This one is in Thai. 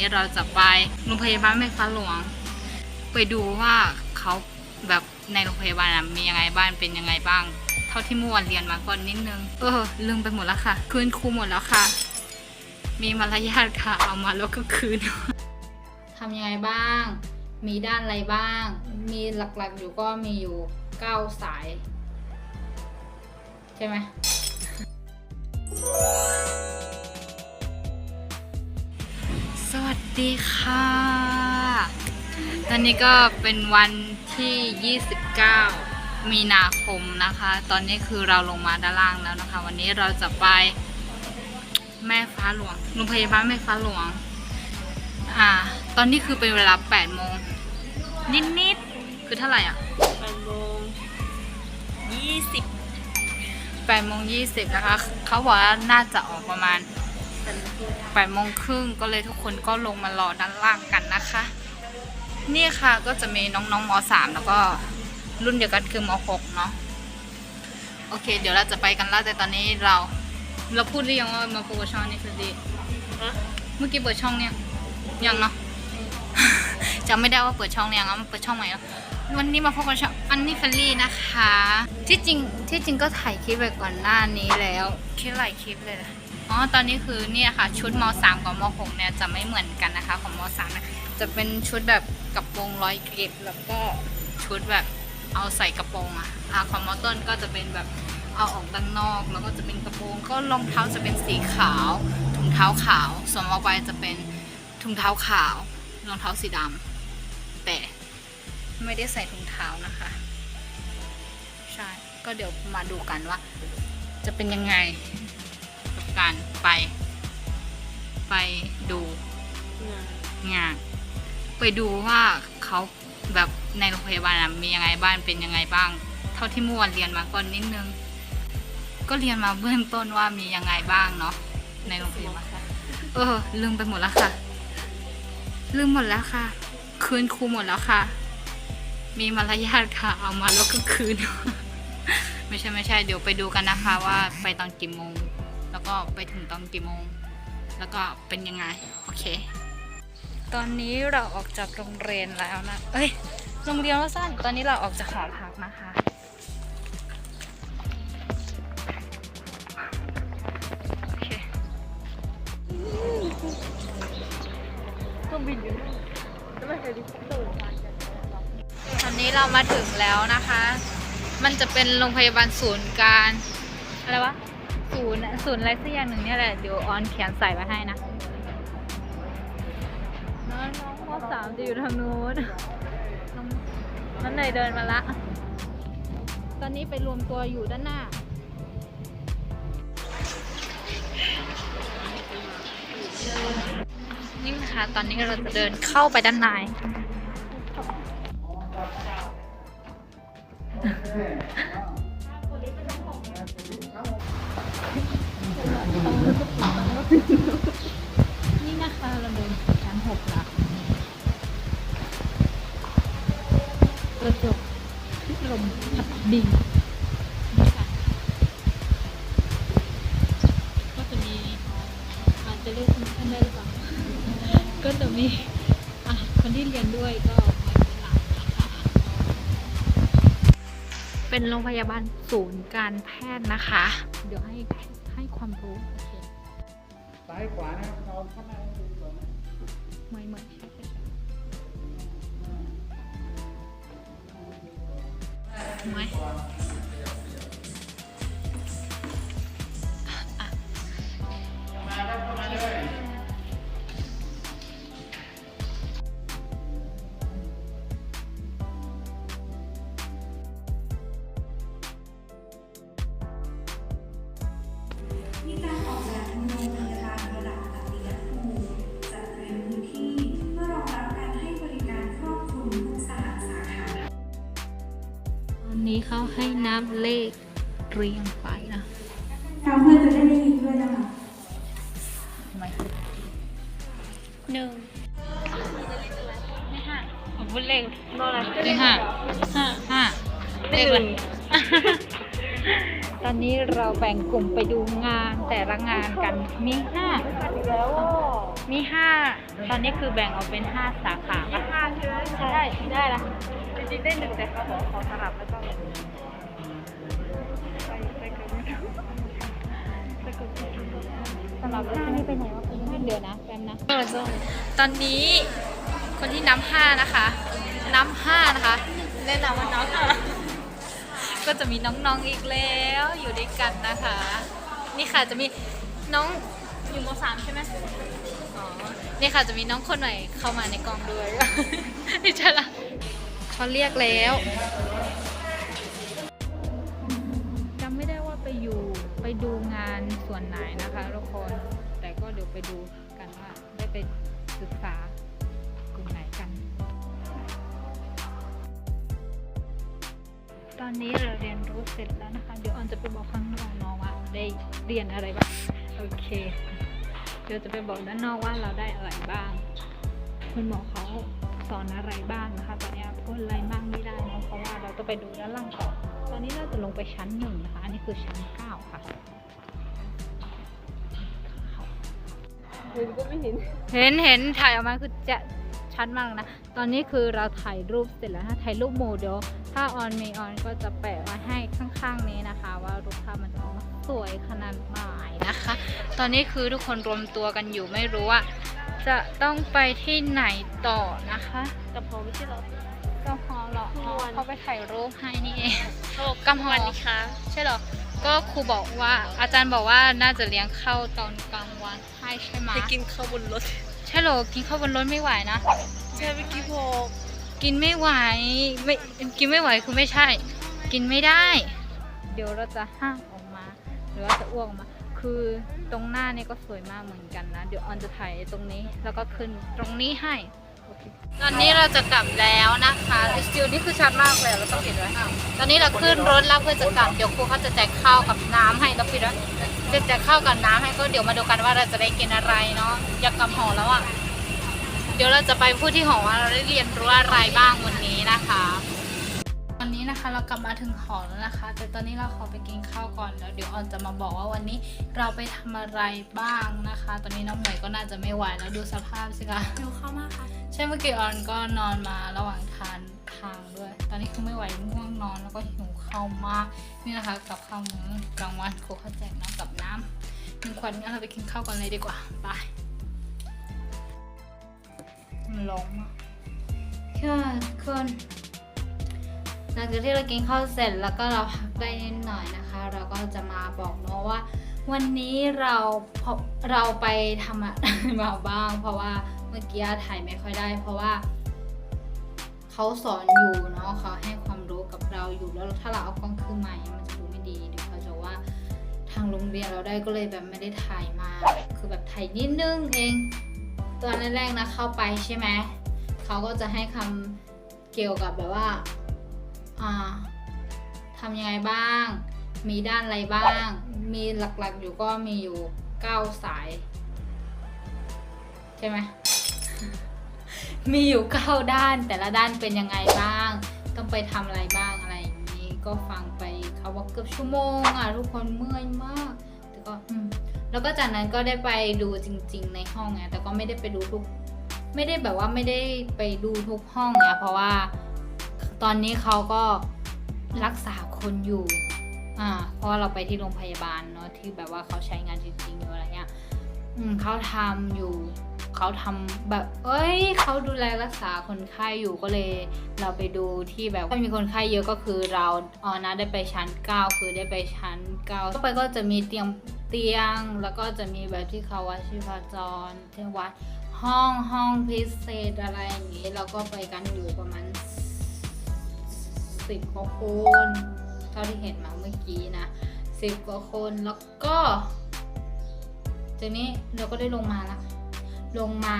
นี้เราจะไปโรงพยาบาลแม่ฟ้าหลวง ไปดูว่าเขาแบบในโรงพยาบาลมียังไงบ้างเป็นยังไงบ้าง เท่าที่เมื่อวานเรียนมาก่อนนิดนึง เออลืมไปหมดแล้วค่ะ คืนครูหมดแล้วค่ะ มีมารยาทค่ะ เอามาแล้วก็คืนทำยังไงบ้าง มีด้านอะไรบ้าง มีหลักๆอยู่ก็มีอยู่เก้าสาย ใช่ไหม ดีค่ะ ตอนนี้ก็เป็นวันที่ 29 มีนาคมนะคะ ตอนนี้คือเราลงมาด้านล่างแล้วนะคะ วันนี้เราจะไปแม่ฟ้าหลวงโรงพยาบาลแม่ฟ้าหลวง อ่า ตอนนี้คือเป็นเวลา8โมงนิดๆ คือเท่าไหร่อะแปดโมงยี่สิบ8โมง20นะคะ เขาบอกว่าน่าจะออกประมาณ 8โมงครึ่งก็เลยทุกคนก็ลงมารอด้านล่างกันนะคะ นี่ค่ะก็จะมีน้องๆม3แล้วก็รุ่นเดียวกันคือม6เนาะโอเค เดี๋ยวเราจะไปกันแล้วแต่ตอนนี้เรา เราพูดหรือยังว่ามาโปรโมช่องนี้คือดีฮะเมื่อกี้เปิดช่องเนี่ยงยังเนาะจำไม่ได้ว่าเปิดช่องเนี่ยงเอามาเปิดช่องใหม่แล้ววันนี้มาพบกับช่องอันนี่เฟลลี่นะคะ ที่จริงที่จริงก็ถ่ายคลิปไปก่อนหน้านี้แล้วคลิปหลายคลิปเลยนะ อ๋อ ตอนนี้คือเนี่ยค่ะ ชุดมสามกับมหกเนี่ยจะไม่เหมือนกันนะคะ ของมสามนะจะเป็นชุดแบบกระโปรงร้อยเกล็ดแล้วก็ชุดแบบเอาใส่กระโปรงอะอะของม ต้นก็จะเป็นแบบเอาออกด้านนอก แล้วก็จะเป็นกระโปรงก็รองเท้าจะเป็นสีขาว ถุงเท้าขาว ส่วนมอปลายจะเป็นถุงเท้าขาวรองเท้าสีดำแต่ไม่ได้ใส่ถุงเท้านะคะ ใช่ ก็เดี๋ยวมาดูกันว่า จะเป็นยังไง กับการไป ไปดูงานไปดูว่าเขาแบบในโรงพยาบาลอะมียังไงบ้างเป็นยังไงบ้าง เท่าที่เมื่อวานเรียนมาก่อนนิดนึง ก็เรียนมาเบื้องต้นว่ามียังไงบ้างเนาะในโรงพยาบาลเออ ลืมไปหมดแล้วค่ะ ลืมหมดแล้วค่ะ คืนครูหมดแล้วค่ะ มีมารยาทค่ะ เอามาแล้วก็คืน ไม่ใช่ไม่ใช่ เดี๋ยวไปดูกันนะคะว่าไปตอนกี่โมง แล้วก็ไปถึงตอนกี่โมง แล้วก็เป็นยังไง โอเค ตอนนี้เราออกจากโรงเรียนแล้วนะ เอ้ย โรงเรียนว่าสั้น ตอนนี้เราออกจากหอพักนะคะ โอเคเครื่องบินอยู่นู่นแล้วไม่เคยดิคอปเตอร์ตอนนี้เรามาถึงแล้วนะคะ มันจะเป็นโรงพยาบาลศูนย์การ อะไรวะ ศูนย์อะศูนย์อะไรสักอย่างหนึ่งเนี่ยแหละ เดี๋ยวออนเขียนใส่ไว้ให้นะ น้องน้องมสามจะอยู่ทางนู้นน้องนั่นเลยเดินมาละ ตอนนี้ไปรวมตัวอยู่ด้านหน้า นี่นะคะตอนนี้เราจะเดินเข้าไปด้านใน ลมพัดดีนี่ค่ะก็จะมีอาจจะเรียกคุณท่านได้หรือเปล่าก็จะมีอะคนที่เรียนด้วยก็มาเป็นหลักนะคะเป็นโรงพยาบาลศูนย์การแพทย์นะคะ เดี๋ยวให้ให้ความรู้โอเคซ้ายขวานะนอนข้างหน้าดูก่อนนะไม่ไม่ใช่ใช่ใช่ไม่อ่ะ เขาให้นับเลขเรียงไปนะทำเพื่อจะได้ได้ยินด้วยนะคะไม่หนึ่งไม่ห้าผมพูดเลขนอนอะไรเลขห้าห้าห้าเลขหอะไรนึ่งตอนนี้เราแบ่งกลุ่มไปดูงานแต่ละงานกันมีห้าแล้วอะมีห้าตอนนี้คือแบ่งออกเป็นห้าสาขาปะห้าใช่ไหมใช่ได้ละจริงๆได้หนึ่งแต่เขาบอกขอสลับแล้ สำหรับห้านี่ไปไหนวะเดี๋ยวนะแป๊บนะตอนนี้คนที่น้ำห้านะคะ น้ำห้านะคะแนะนำว่าน้องห้าก็จะมีน้องๆอีกแล้วอยู่ด้วยกันนะคะ นี่ค่ะจะมีน้องอยู่มสามใช่ไหมอ๋อนี่ค่ะจะมีน้องคนใหม่เข้ามาในกองด้วยนี่ใช่ละเขาเรียกแล้วจำไม่ได้ว่าไปอยู่ไปดูงานส่วนไหนนะ ไปดูกันว่า ได้ไปศึกษากลุ่มไหนกัน ตอนนี้เราเรียนรู้เสร็จแล้วนะคะ เดี๋ยวออนจะไปบอกข้างนอกน้องว่าได้เรียนอะไรบ้าง โอเค เดี๋ยวจะไปบอกด้านนอกว่าเราได้อะไรบ้าง คุณหมอเขาสอนอะไรบ้างนะคะ ตอนนี้พูดอะไรบ้างไม่ได้เนะเพราะว่าเราต้องไปดูด้านล่างก่อนตอนนี้เราจะลงไปชั้นหนึ่งนะคะ อันนี้คือชั้นเก้าค่ะ เห็นก็ไม่เห็น เห็นเห็นถ่ายออกมาคือจะชัดมากเลยนะ ตอนนี้คือเราถ่ายรูปเสร็จแล้วถ้าถ่ายรูปโมเดลถ้าออนมีออนก็จะแปะไว้ให้ข้างๆนี้นะคะ ว่ารูปภาพมันจะออกมาสวยขนาดไหนนะคะ ตอนนี้คือทุกคนรวมตัวกันอยู่ไม่รู้ว่า จะต้องไปที่ไหนต่อนะคะแต่พอไม่ใช่เหรอก็พอหรออ๋อเขาไปถ่ายรูปให้นี่เองเขาบอกกำหอวันนี้ค่ะใช่เหรอ ก็ครูบอกว่าอาจารย์บอกว่าน่าจะเลี้ยงข้าวตอนกลางวัน ให้ใช่ไหมไปกินข้าวบนรถใช่เหรอกินข้าวบนรถไม่ไหวนะ ใช่ไปกินพอกินไม่ไหวไม่กินไม่ไหวคือไม่ใช่ กินไม่ได้ เดี๋ยวเราจะห้างออกมา หรือว่าจะอ้วกออกมา คือตรงหน้านี่ก็สวยมากเหมือนกันนะ เดี๋ยวออนจะถ่ายตรงนี้แล้วก็ขึ้นตรงนี้ให้โอเคตอนนี้เราจะกลับแล้วนะคะสติวนี่คือชัดมากเลยเราต้องปิดไว้ตอนนี้เราขึ้นรถแล้วเพื่อจะกลับ เดี๋ยวครูเขาจะแจกข้าวกับน้ำให้ต้องปิดไว้ จะแจกข้ากับน้ำให้ก็เดี๋ยวมาดูกันว่าเราจะได้กินอะไรเนาะอยากกำหอแล้วอะเดี๋ยวเราจะไปพูดที่หอว่าเราได้เรียนรู้อะไรบ้างวันนี้นะคะ นนี้นะคะเรากลับมาถึงหอแล้วนะคะ แต่ตอนนี้เราขอไปกินข้าวก่อนแล้วเดี๋ยวออนจะมาบอกว่าวันนี้เราไปทำอะไรบ้างนะคะ ตอนนี้น้องหมวยก็น่าจะไม่ไหวแล้วดูสภาพสิคะหิวข้าวมากค่ะใช่เมื่อกี้ออนก็นอนมาระหว่างทานทางด้วย ตอนนี้คือไม่ไหวง่วงนอนแล้วก็หิวข้าวมากนี่นะคะกับข้าวมื้อกลางวันโคกข้าวแจกน้ำกับน้ำหนึ่งขวดงั้นเราไปกินข้าวกันเลยดีกว่าไปมันร้องมากค่ะทุกคนห ลังจากที่เรากินข้าวเสร็จแล้วก็เราพักได้นิดหน่อยนะคะ เราก็จะมาบอกเนาะว่า วันนี้เราพอเราไปทำอะไรมาบ้าง เพราะว่าเมื่อกี้ถ่ายไม่ค่อยได้ เพราะว่าเขาสอนอยู่เนาะเขาให้ความรู้กับเราอยู่แล้วถ้าเราเอากล้องขึ้นมาเงี้ยมันจะดูไม่ดีเดี๋ยวเขาจะว่าทางโรงเรียนเราได้ก็เลยแบบไม่ได้ถ่ายมา คือแบบถ่ายนิดนึงเองตอนแรกๆนะเข้าไปใช่ไหมเขาก็จะให้คำเกี่ยวกับแบบว่า ทำยังไงบ้าง มีด้านอะไรบ้าง มีหลักๆอยู่ก็มีอยู่9สาย ใช่ไหม มีอยู่9ด้านแต่ละด้านเป็นยังไงบ้าง ต้องไปทำอะไรบ้างอะไรอย่างนี้ ก็ฟังไปเขาว่าเกือบชั่วโมงอะทุกคนเมื่อยมากแต่ก็แล้วก็จากนั้นก็ได้ไปดูจริง ๆ ในห้องไงแต่ก็ไม่ได้ไปดูทุก ไม่ได้แบบว่าไม่ได้ไปดูทุกห้องไงเพราะว่า ตอนนี้เขาก็รักษาคนอยู่ อ่า เพราะเราไปที่โรงพยาบาลเนาะที่แบบว่าเขาใช้งานจริงๆอยู่อะไรเงี้ย อืมเขาทำอยู่เขาทำแบบ เอ้ยเขาดูแลรักษาคนไข้อยู่ก็เลย เราไปดูที่แบบมีคนไข้เยอะก็คือเราออนะได้ไปชั้น 9 คือได้ไปชั้น9ต่อไปก็จะมีเตียงเตียง แล้วก็จะมีแบบที่เขาวัดชีพจรที่วัดห้องห้องพิเศษอะไรอย่างนี้เราก็ไปกันอยู่ประมาณ สิบกว่าคนเท่าที่เห็นมาเมื่อกี้นะสิบกว่าคนแล้วก็จากนี้เราก็ได้ลงมาละลงมา